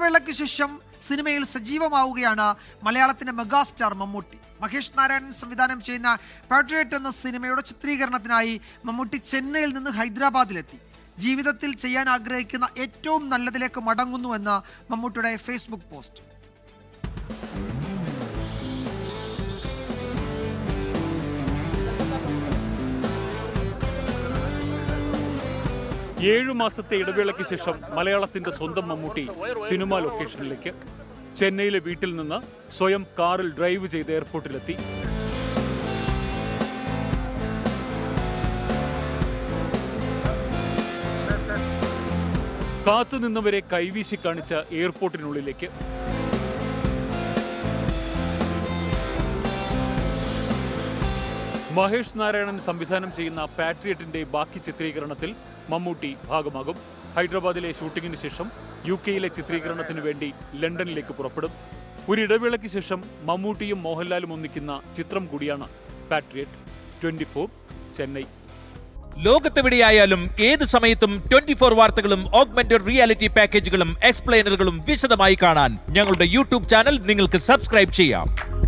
ഇടവേളയ്ക്ക് ശേഷം സിനിമയിൽ സജീവമാവുകയാണ് മലയാളത്തിന്റെ മെഗാസ്റ്റാർ മമ്മൂട്ടി. മഹേഷ് നാരായണൻ സംവിധാനം ചെയ്യുന്ന പാട്രിയറ്റ് എന്ന സിനിമയുടെ ചിത്രീകരണത്തിനായി മമ്മൂട്ടി ചെന്നൈയിൽ നിന്ന് ഹൈദരാബാദിലെത്തി. ജീവിതത്തിൽ ചെയ്യാൻ ആഗ്രഹിക്കുന്ന ഏറ്റവും നല്ലതിലേക്ക് മടങ്ങുന്നുവെന്ന് മമ്മൂട്ടിയുടെ ഫേസ്ബുക്ക് പോസ്റ്റ് ഏഴു മാസത്തെ ഇടവേളയ്ക്ക് ശേഷം മലയാളത്തിന്റെ സ്വന്തം മമ്മൂട്ടി സിനിമ ലൊക്കേഷനിലേക്ക് ചെന്നൈയിലെ വീട്ടിൽ നിന്ന് സ്വയം കാറിൽ ഡ്രൈവ് ചെയ്ത് എയർപോർട്ടിലെത്തി. കാത്തുനിന്നവരെ കൈവീശി കാണിച്ച എയർപോർട്ടിനുള്ളിലേക്ക്. മഹേഷ് നാരായണൻ സംവിധാനം ചെയ്യുന്ന പാട്രിയറ്റിന്റെ ബാക്കി ചിത്രീകരണത്തിൽ മമ്മൂട്ടി ഭാഗമാകും. ഹൈദരാബാദിലെ ഷൂട്ടിങ്ങിന് ശേഷം യു കെയിലെ ചിത്രീകരണത്തിന് വേണ്ടി ലണ്ടനിലേക്ക് പുറപ്പെടും. ഒരു ഇടവേളയ്ക്ക് ശേഷം മമ്മൂട്ടിയും മോഹൻലാലും ഒന്നിക്കുന്ന ചിത്രം കൂടിയാണ് പാട്രിയറ്റ്. ട്വന്റി ചെന്നൈ. ലോകത്തെവിടെയായാലും ഏത് സമയത്തും ട്വന്റി ഫോർ വാർത്തകളും ഓഗ്മെന്റഡ് റിയാലിറ്റി പാക്കേജുകളും എക്സ്പ്ലെയിനറുകളും വിശദമായി കാണാൻ ഞങ്ങളുടെ യൂട്യൂബ് ചാനൽ നിങ്ങൾക്ക് സബ്സ്ക്രൈബ് ചെയ്യാം.